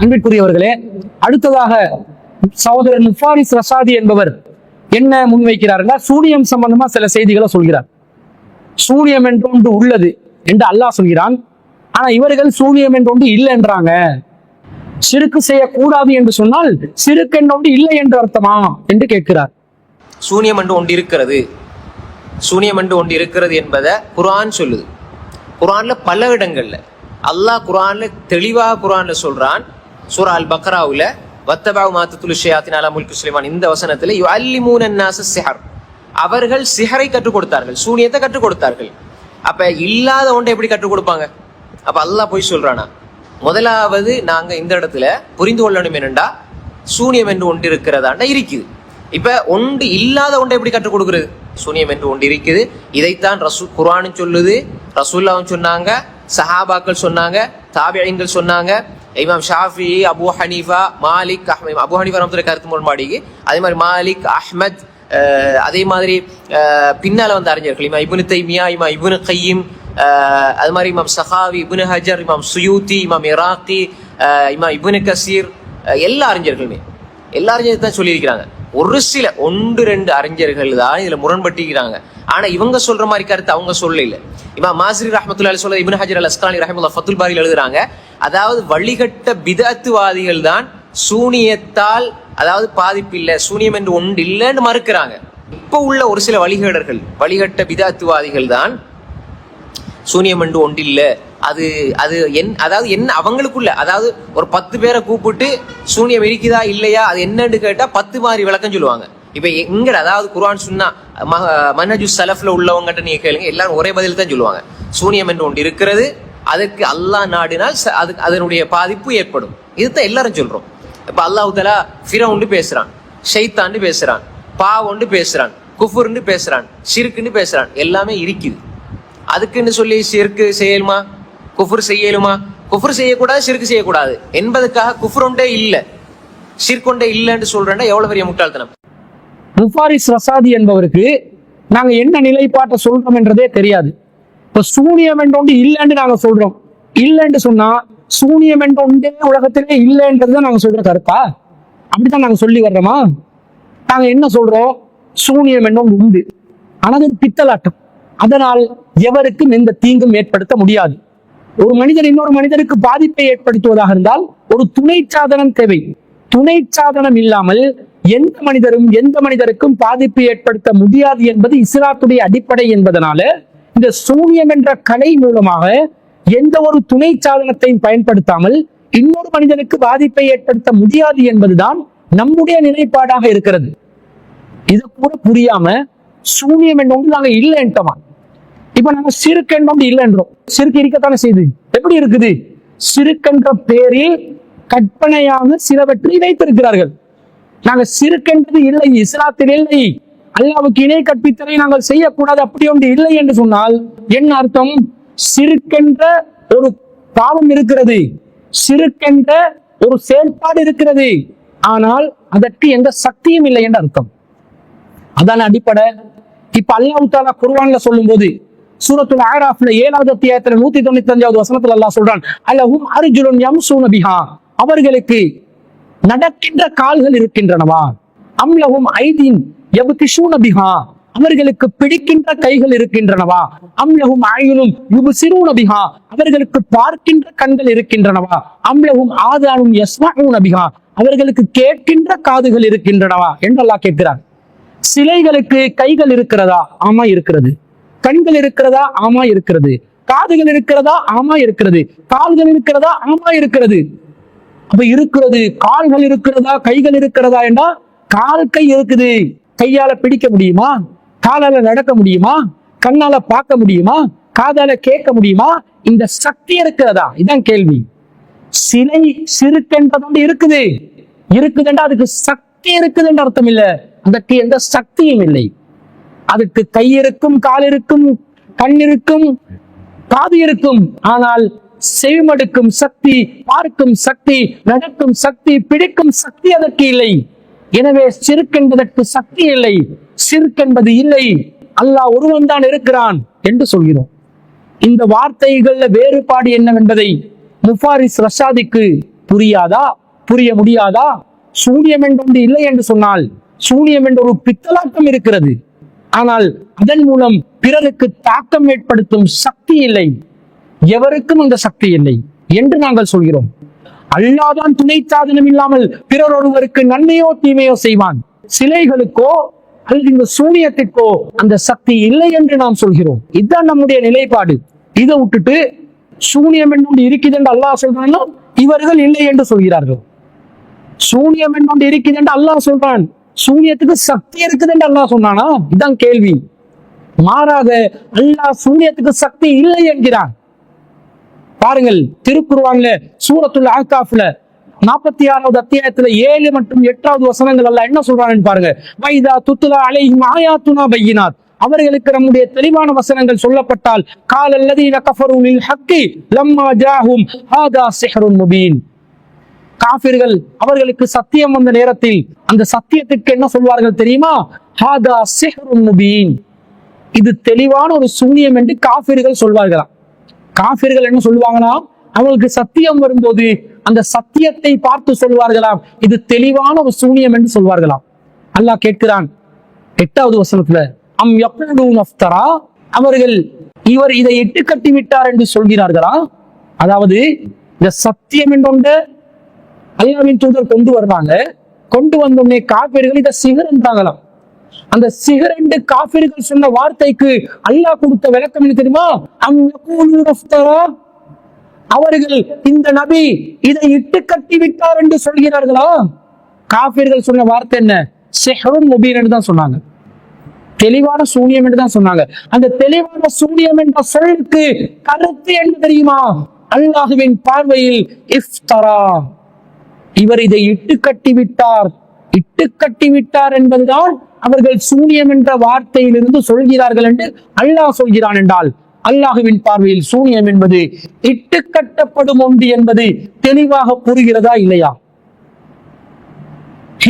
அன்பிற்குரியவர்களே அடுத்ததாக சகோதரர் முஃபாரிஸ் ரசாதி என்பவர் என்ன முன்வைக்கிறார்கள் சூனியம் சம்பந்தமா சில செய்திகளை சொல்கிறார். சூனியம் என்று ஒன்று உள்ளது என்று அல்லாஹ் சொல்கிறான். ஆனா இவர்கள் சூனியம் என்று ஒன்று இல்லை என்றாங்க. சிறுக்கு செய்யக்கூடாது என்று சொன்னால் சிறுக்கு என்று ஒன்று இல்லை என்று அர்த்தமா என்று கேட்கிறார். சூனியம் என்று ஒன்று இருக்கிறது. சூனியம் என்று ஒன்று இருக்கிறது என்பதை குரான் சொல்லுது. குரான்ல பல இடங்கள்ல. அல்லாஹ் குரான்ல தெளிவாக குரான்ல சொல்றான். சூரா அல் பக்ராவுல வத்தபாவு மாத்தத்துலு ஷேயாத்தின் அலா முல்கு சுலைமான் இந்த வசனத்துல யு அல்லிமூன நாச சிஹர் அவர்கள் சிஹரை கற்றுக் கொடுத்தார்கள் சூனியத்தை கற்றுக் கொடுத்தார்கள். அப்ப இல்லாத ஒன்றை எப்படி கற்றுக் கொடுப்பாங்க? அப்ப அல்லாஹ் போய் சொல்றானா? முதலாவது நாங்க இந்த இடத்துல புரிந்து கொள்ளணும் என்னண்டா? சூனியம் என்று ஒன்று இருக்கிறதாண்டா இருக்குது. இப்ப ஒன்று இல்லாத ஒன்றை எப்படி கற்றுக் கொடுக்குறது? சூனியம் என்று ஒன்று இருக்குது. இதைத்தான் ரசூ குர்ஆனும் சொல்லுது ரசூல்லாவும் சொன்னாங்க சஹாபாக்கள் சொன்னாங்க தாபியங்கள் சொன்னாங்க Imam Shafi Abu Hanifa Malik Ahmad Abu Hanifa ரஹ்மத்துல்லாஹி கருத்து முரண்பாடிக்கு அதே மாதிரி மாலிக் அஹ்மத் அதே மாதிரி பின்னால் வந்த அறிஞர்கள். இமா இபுனு தைமியா இமா இபுனு கையீம் அது மாதிரி இமாம் சஹாவி இபுனு ஹஜர் இமாம் சுயூத்தி இமாம் இராக்கி இமா இமாம் கசீர் எல்லா அறிஞர்களுமே. எல்லா அறிஞர்கள் தான் சொல்லியிருக்கிறாங்க. ஒரு சில ஒன்று ரெண்டு அறிஞர்கள் தான் இதில் முரண்பட்டிருக்கிறாங்க. ஆனா இவங்க சொல்ற மாதிரி கருத்து அவங்க சொல்லல. இமா மாசிரி ரஹமத்துல்லா சொல்ல இபின் ஹஜர் அல் அஸ்கானி ரஹமுல்லா ஃபத்துல் பாரியில் எழுதுறாங்க. அதாவது வழிகட்ட பிதத்துவாதிகள் தான் சூனியத்தால் அதாவது பாதிப்பு இல்லை சூனியம் என்று ஒன்று இல்லைன்னு மறுக்கிறாங்க. இப்போ உள்ள ஒரு சில வழிகேடர்கள் வழிகட்ட பிதாத்துவாதிகள் தான் சூனியம் என்று ஒன்று இல்லை அது அது என் அதாவது என்ன அவங்களுக்குள்ள அதாவது ஒரு பத்து பேரை கூப்பிட்டு சூனியம் இருக்குதா இல்லையா அது என்னன்னு கேட்டா பத்து மாதிரி விளக்கம் சொல்லுவாங்க. இப்போ எங்க அதாவது குர்ஆன் சுன்னா மனஜு சலஃப்ல உள்ளவங்ககிட்ட நீங்க கேளுங்க எல்லாரும் ஒரே பதில் தான் சொல்லுவாங்க. சூனியம் என்று ஒன்று இருக்கிறது அதற்கு அல்லாஹ் நாடினால் ச- அது அதனுடைய பாதிப்பு ஏற்படும். இதுதான் எல்லாரும் சொல்றோம். இப்போ அல்லாஹ் தலா ஃபிரவுண்டு பேசுறான் ஷைத்தான்னு பேசுறான் பாவம்னு பேசுறான் குஃபுர்னு பேசுறான் சிறுக்குன்னு பேசுறான் எல்லாமே இருக்குது. அதுக்குன்னு சொல்லி சிறுக்கு செய்யலுமா? குஃபுர் செய்யலுமா? குஃபுர் செய்யக்கூடாது சிறுக்கு செய்யக்கூடாது. என்பதற்காக குஃபுர் ஒன்றே இல்லை. சிற்கொண்டே இல்லைன்னு சொல்றேன்னா எவ்வளவு பெரிய முட்டாள்தனம்? முஃபாரிஸ் ரசாதி என்பவருக்கு நாங்க என்ன நிலைப்பாட்டை சொல்றோம் என்றதே தெரியாது. இப்ப சூனியம் என்ற இல்லைன்னு நாங்க சொல்றோம். இல்லைன்னு சொன்னா சூனியம் என்ற உலகத்திலே இல்லைன்றதுதான் நாங்க சொல்ற கருத்தா? அப்படித்தான் நாங்க சொல்லி வர்றோமா? நாங்க என்ன சொல்றோம்? சூனியம் என்ற உண்டு. ஆனால் அது பித்தலாட்டம். அதனால் எவருக்கும் எந்த தீங்கும் ஏற்படுத்த முடியாது. ஒரு மனிதர் இன்னொரு மனிதருக்கு பாதிப்பை ஏற்படுத்துவதாக இருந்தால் ஒரு துணை சாதனம் தேவை. துணை சாதனம் இல்லாமல் எந்த மனிதரும் எந்த மனிதருக்கும் பாதிப்பு ஏற்படுத்த முடியாது என்பது இஸ்லாத்துடைய அடிப்படை என்பதனால இந்த சூனியம் என்ற கலை மூலமாக எந்த ஒரு துணை சாதனத்தையும் பயன்படுத்தாமல் இன்னொரு மனிதனுக்கு பாதிப்பை ஏற்படுத்த முடியாது என்பதுதான் நம்முடைய நிலைப்பாடாக இருக்கிறது. இது கூட புரியாம சூனியம் என்ற நாங்க இல்லைன்ட்டோமா இப்ப நாங்க சிறுக்கு ஒன்று இல்லைன்றோம் சிறுக்கு இருக்கத்தானே செய்து? எப்படி இருக்குது? சிறுக்கென்ற பேரில் கற்பனையாக சிலவற்றை வைத்திருக்கிறார்கள். நாங்கள் சிறுக்கென்றது இல்லை இஸ்லாத்தில் இல்லை. அல்லாவுக்கு இணை கற்பித்தலை நாங்கள் செய்யக்கூடாது அப்படி ஒன்று இல்லை என்று சொன்னால் என்ன அர்த்தம்? சிறுக்கென்ற ஒரு பாவம் இருக்கிறது. சிறுக்கென்ற ஒரு செயல்பாடு இருக்கிறது. ஆனால் அதற்கு எந்த சக்தியும் இல்லை என்று அர்த்தம். அதான அடிப்படை. இப்ப அல்லாஹ் தாலா குர்ஆன்ல சொல்லும்போது சூரத்துல் ஆராஃப்ல ஏழாவது அத்தியாயத்துல நூத்தி தொண்ணூத்தி அஞ்சாவது வசனத்துல அல்லாஹ் சொல்றான் அல்லஹும் அர்ஜுலன் யம் சூனபிஹா அவர்களுக்கு நடக்கின்ற கால்கள் இருக்கின்றனவா? அம்லவும் ஐதீன் யப்திஷூன பிஹா. அவர்களுக்கு பிடிக்கின்ற கைகள் இருக்கின்றனவா? அம்லகும் ஆயுனும் சிறு நபிகா அவர்களுக்கு பார்க்கின்ற கண்கள் இருக்கின்றனவா? அம்லகும் ஆதானும் யஸ்மாவும் நபிகா அவர்களுக்கு கேட்கின்ற காதுகள் இருக்கின்றனவா? என்றெல்லாம் கேட்கிறார் சிலைகளுக்கு கைகள் இருக்கிறதா? ஆமா இருக்கிறது. கண்கள் இருக்கிறதா? ஆமா இருக்கிறது. காதுகள் இருக்கிறதா? ஆமா இருக்கிறது. கால்கள் இருக்கிறதா? ஆமா இருக்கிறது. அப்ப இருக்கிறது கால்கள் இருக்கிறதா கைகள் இருக்கிறதா என்றா கால் கை இருக்குது. கையால பிடிக்க முடியுமா? காலால நடக்க முடியுமா? கண்ணால பார்க்க முடியுமா? காதால கேட்க முடியுமா? இந்த சக்தி இருக்கிறதா? இதுதான் கேள்வி. சிலை சிறுக்கென்றதோடு இருக்குது. இருக்குதுன்றா அதுக்கு சக்தி இருக்குதுன்ற அர்த்தம் இல்ல. அதற்கு எந்த சக்தியும் இல்லை. அதுக்கு கை இருக்கும் கால் இருக்கும் கண் இருக்கும் காது இருக்கும். ஆனால் செவிமடுக்கும் சக்தி பார்க்கும் சக்தி நடக்கும் சக்தி பிடிக்கும் சக்தி அதற்கு இல்லை. எனவே சிறுக்கென்பதற்கு சக்தி இல்லை. சிறுக்கென்பது இல்லை. அல்லாஹ் ஒருவன் தான் இருக்கிறான் என்று சொல்கிறோம். இந்த வார்த்தைகள்ல வேறுபாடு என்னவென்பதை முஃபாரிஸ் ரஷாதிக்கு புரியாதா? புரிய முடியாதா? சூனியம் என்றொன்று இல்லை என்று சொன்னால் சூனியம் என்ற ஒரு பித்தலாட்டம் இருக்கிறது. ஆனால் அதன் மூலம் பிறருக்கு தாக்கம் ஏற்படுத்தும் சக்தி இல்லை. எவருக்கும் அந்த சக்தி இல்லை என்று நாங்கள் சொல்கிறோம். அல்லாதான் துணை சாதனம் இல்லாமல் பிறர் ஒருவருக்கு நன்மையோ தீமையோ செய்வான். சிலைகளுக்கோ அல்லது இந்த சூனியத்திற்கோ அந்த சக்தி இல்லை என்று நாம் சொல்கிறோம். இதுதான் நம்முடைய நிலைப்பாடு. இதை விட்டுட்டு சூனியம் என்று இருக்குது என்று அல்லாஹ் சொல்றான்னா இவர்கள் இல்லை என்று சொல்கிறார்கள். சூனியம் என்று இருக்குது என்று அல்லாஹ் சொல்றான். சூனியத்துக்கு சக்தி இருக்குது என்று அல்லாஹ் சொன்னானா? இதுதான் கேள்வி. மாறாக அல்லாஹ் சூனியத்துக்கு சக்தி இல்லை என்கிறான். பாருங்கள் திருக்குர்ஆன்ல சூரத்துல் ஆகாஃப்ல நாற்பத்தி ஆறாவது அத்தியாயத்துல ஏழு மற்றும் எட்டாவது வசனங்கள் எல்லாம் என்ன சொல்றாங்கன்னு பாருங்க. வைதா துத்துலா அலைஹிம் ஆயாத்துனா பையினாத். அவர்களுக்கு நம்முடைய தெளிவான வசனங்கள் சொல்லப்பட்டால் கால் அல்லது கஃபரு ஹக்கி லம்மா ஜாஹும் ஹாதா சிஹருன் முபீன். காபிர்கள் அவர்களுக்கு சத்தியம் வந்த நேரத்தில் அந்த சத்தியத்திற்கு என்ன சொல்வார்கள் தெரியுமா? ஹாதா சிஹருன் முபீன். இது தெளிவான ஒரு சூனியம் என்று காபிர்கள் சொல்வார்களாம். காபிர்கள் என்ன சொல்லுவாங்கன்னா அவங்களுக்கு சத்தியம் வரும்போது அந்த சத்தியத்தை பார்த்து சொல்வார்களாம் இது தெளிவான ஒரு சூனியம் என்று சொல்வார்களாம். அல்லாஹ் கேட்கிறான் எட்டாவது வசனத்துல அம் யக்லூன் அவர்கள் இவர் இதை எட்டு கட்டி விட்டார் என்று சொல்கிறார்களா? அதாவது இந்த சத்தியம் என்று அல்லாவின் தூதர் கொண்டு வருவாங்க. கொண்டு வந்த உடனே காபிர்கள் இதை சிகரன்றாங்களாம். அந்த சிகரண்டு காபிர்கள் சொன்ன வார்த்தைக்கு அல்லாஹ் கொடுத்த விளக்கம் என்ன தெரியுமா? அம் அவர்கள் இந்த நபி இதை இட்டு கட்டி விட்டார் என்று சொல்கிறார்களா? காபிர்கள் சொன்ன வார்த்தை என்ன? சிஹருன் முபீன் என்று தான் சொன்னாங்க. தெளிவான சூனியம் என்று தான் சொன்னாங்க. அந்த தெளிவான சூனியம் என்ற சொல்லுக்கு கருத்து என்ன தெரியுமா? அல்லாஹுவின் பார்வையில் இஃப்தரா. இவர் இதை இட்டு கட்டி விட்டார். இட்டு கட்டி விட்டார் என்பதுதான் அவர்கள் சூனியம் என்ற வார்த்தையிலிருந்து சொல்கிறார்கள் என்று அல்லாஹ் சொல்கிறான் என்றால் அல்லாஹுவின் பார்வையில் சூனியம் என்பது இட்டு கட்டப்படும் ஒன்று என்பது தெளிவாக புரிகிறதா இல்லையா?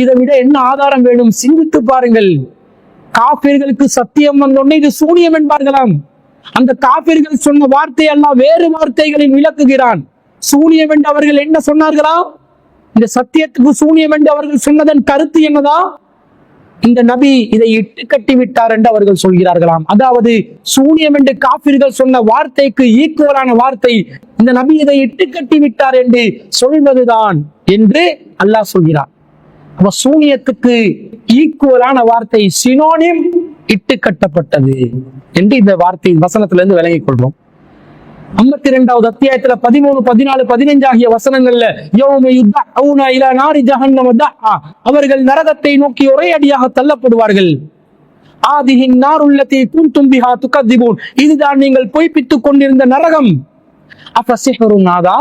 இதை விட என்ன ஆதாரம் வேணும்? சிந்தித்து பாருங்கள். காப்பீர்களுக்கு சத்தியம் வந்தோடனே இது சூனியம் என்பார்களாம். அந்த காப்பீர்கள் சொன்ன வார்த்தை எல்லாம் வேறு வார்த்தைகளில் விளக்குகிறான். சூனியம் என்று அவர்கள் என்ன சொன்னார்களா? இந்த சத்தியத்துக்கு சூனியம் என்று அவர்கள் சொன்னதன் கருத்து என்னதான் இந்த நபி இதை இட்டு கட்டி விட்டார் என்று அவர்கள் சொல்கிறார்களாம். அதாவது சூனியம் என்று காபிர்கள் சொன்ன வார்த்தைக்கு ஈக்குவலான வார்த்தை இந்த நபி இதை இட்டு கட்டி விட்டார் என்று சொல்வதுதான் என்று அல்லாஹ் சொல்கிறார் அப்ப சூனியத்துக்கு ஈக்குவலான வார்த்தை சினோனியம் இட்டு கட்டப்பட்டது என்று இந்த வார்த்தை வசனத்திலிருந்து விளங்கிக் கொள்றோம் ஐம்பத்தி ரெண்டாவது அத்தியாயத்துல பதிமூணு பதினாலு பதினஞ்சு ஆகிய வசனங்கள்ல நாரி அவர்கள் நரகத்தை நோக்கி ஒரே அடியாக தள்ளப்படுவார்கள். ஆதிஹின் நார் உள்ளத்தை கூந்தும் பிஹா துகதிபூன் இதுதான் நீங்கள் பொய்ப்பித்துக் கொண்டிருந்த நரகம். அப்ப சிஹரு நாதா?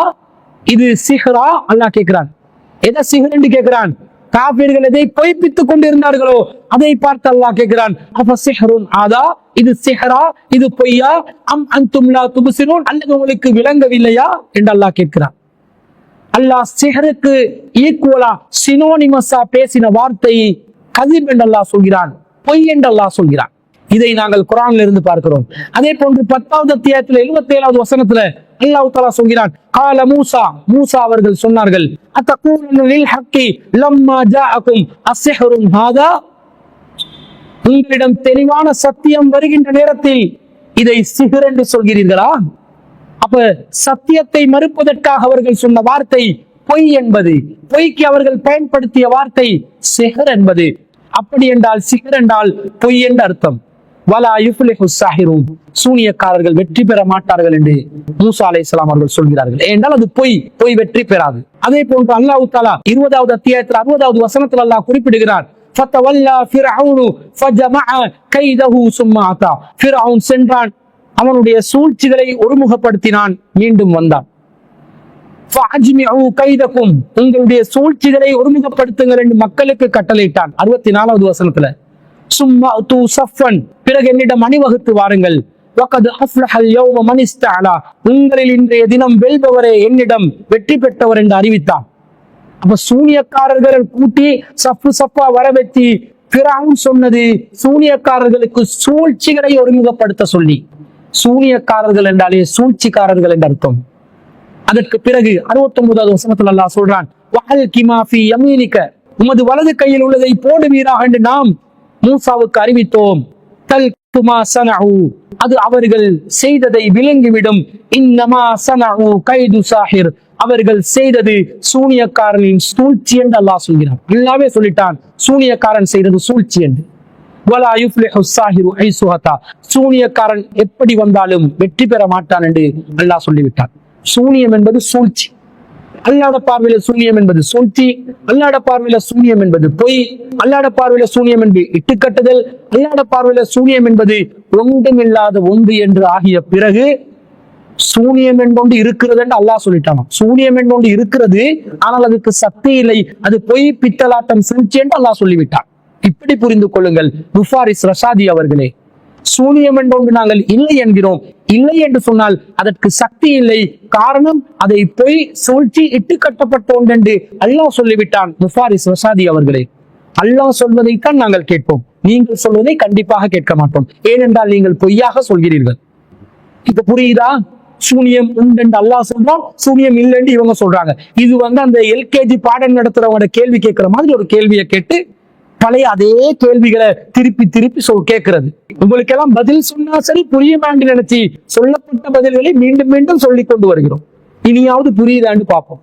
இது சிஹரா? அல்லாஹ் கேட்கிறான். எதை சிஹர் என்று கேட்கிறான்? காபிர்கள் எதை பொய்ப்பித்துக் கொண்டிருந்தார்களோ அதை பார்த்து அல்லாஹ் கேட்கிறான் அப்ப சிஹருன் ஆதா இது சிஹரா? இது பொய்யா? அம் அன்தும் லா அல்லது உங்களுக்கு விளங்கவில்லையா? என்று அல்லாஹ் கேட்கிறான். அல்லாஹ் சிஹருக்கு ஈக்குவலா சினோனிமஸா பேசின வார்த்தை கதிப் என்று அல்லாஹ் சொல்கிறான் பொய் என்று அல்லாஹ் சொல்கிறான். இதை நாங்கள் குரான்ல இருந்து பார்க்கிறோம். அதே போன்று பத்தாவது அத்தியாயத்துல எழுபத்தி ஏழாவது வசனத்துல அல்லாஹ் தஆலா சொல்கிறான். கால மூசா மூசா அவர்கள் சொன்னார்கள் அத்தகூலு லில் ஹக்கி லம்மா ஹாதா? உங்களிடம் தெளிவான சத்தியம் வருகின்ற நேரத்தில் இதை சிகர் என்று சொல்கிறீர்களா? அப்ப சத்தியத்தை மறுப்பதற்காக அவர்கள் சொன்ன வார்த்தை பொய் என்பது பொய்க்கு அவர்கள் பயன்படுத்திய வார்த்தை சிகர் என்பது. அப்படி என்றால் சிகர் என்றால் பொய் என்று அர்த்தம். வலா யுஃப்லிஹு சாஹிரூன் சூனியக்காரர்கள் வெற்றி பெற மாட்டார்கள் என்று மூசா அலைஹிஸ்ஸலாம் அவர்கள் சொல்கிறார்கள். ஏனென்றால் அது பொய் பொய் வெற்றி பெறாது. அதே போன்று அல்லாஹு தாலா இருபதாவது அத்தியாயத்தில் அறுபதாவது வசனத்தில் அல்லாஹ் குறிப்பிடுகிறார் கைதஹு சும்மா அத்தா. சென்றான் அவனுடைய சூழ்ச்சிகளை ஒருமுகப்படுத்தினான் மீண்டும் வந்தான். உங்களுடைய சூழ்ச்சிகளை ஒருமுகப்படுத்துங்கள் என்று மக்களுக்கு கட்டளையிட்டான். அறுபத்தி நாலாவது வசனத்துல சும்மா தூ சஃபன் பிறகு என்னிடம் அணிவகுத்து வாருங்கள். உங்களில் இன்றைய தினம் வெல்பவரே என்னிடம் வெற்றி பெற்றவர் என்று அறிவித்தான். அப்ப சூனியக்காரர்கள் கூட்டி சப்பு சப்பா வரவெத்தி வச்சு சொன்னது சூனியக்காரர்களுக்கு சூழ்ச்சிகளை ஒருமுகப்படுத்த சொல்லி. சூனியக்காரர்கள் என்றாலே சூழ்ச்சிக்காரர்கள் என்று அர்த்தம். அதற்கு பிறகு அறுபத்தி ஒன்பதாவது வசனத்துல அல்லா சொல்றான் உமது வலது கையில் உள்ளதை போடுவீராக என்று நாம் மூசாவுக்கு அறிவித்தோம். தல் குமா சனஹு. அது அவர்கள் செய்ததை விளங்கிவிடும். இன்னமா சனஹு கைது சாஹிர். அவர்கள் செய்தது சூனியக்காரனின் சூழ்ச்சி என்று அல்லாஹ் சொல்கிறான். எல்லாமே சொல்லிட்டான் சூனியக்காரன் செய்தது சூழ்ச்சி என்று. சூனியக்காரன் எப்படி வந்தாலும் வெற்றி பெற மாட்டான் என்று அல்லாஹ் சொல்லிவிட்டான். சூனியம் என்பது சூழ்ச்சி. அல்லாட பார்வையில சூன்யம் என்பது சூழ்ச்சி அல்லாட பார்வையில சூன்யம் என்பது பொய் அல்லாட பார்வையில சூன்யம் என்பது இட்டுக்கட்டுதல் அல்லாட பார்வையில சூனியம் என்பது ஒன்றுமில்லாத ஒன்று என்று ஆகிய பிறகு சூனியம் என்பொண்டு இருக்கிறது என்று அல்லாஹ் சொல்லிட்டான். சூனியம் என்பொண்டு இருக்கிறது ஆனால் அதுக்கு சக்தி இல்லை. அது பொய் பித்தலாட்டம் சூழ்ச்சி என்று அல்லாஹ் சொல்லிவிட்டான். இப்படி புரிந்து கொள்ளுங்கள். முஃபாரிஸ் ரஷாதி அவர்களே சூனியம் என்றொன்று நாங்கள் இல்லை என்கிறோம். இல்லை என்று சொன்னால் அதற்கு சக்தி இல்லை. காரணம் அதை பொய் சூழ்ச்சி இட்டு கட்டப்பட்டோம் என்று அல்லாஹ் சொல்லிவிட்டான். முஃபாரிஸ் வசாதி அவர்களே. அல்லாஹ் சொல்வதைத்தான் நாங்கள் கேட்போம். நீங்கள் சொல்வதை கண்டிப்பாக கேட்க மாட்டோம். ஏனென்றால் நீங்கள் பொய்யாக சொல்கிறீர்கள். இப்ப புரியுதா? சூனியம் உண்டு அல்லாஹ் சொல்றான் சூனியம் இல்லைன்னு இவங்க சொல்றாங்க. இது வந்து அந்த எல்கேஜி பாடம் நடத்துறவங்களோட கேள்வி கேட்கிற மாதிரி ஒரு கேள்வியை கேட்டு பழைய அதே கேள்விகளை திருப்பி திருப்பி சொல் கேட்கிறது. உங்களுக்கெல்லாம் பதில் சொன்னா சரி புரியுமான்னு நினைச்சு சொல்லப்பட்ட பதில்களை மீண்டும் மீண்டும் சொல்லி கொண்டு வருகிறோம். இனியாவது புரியுதான்னு பார்ப்போம்.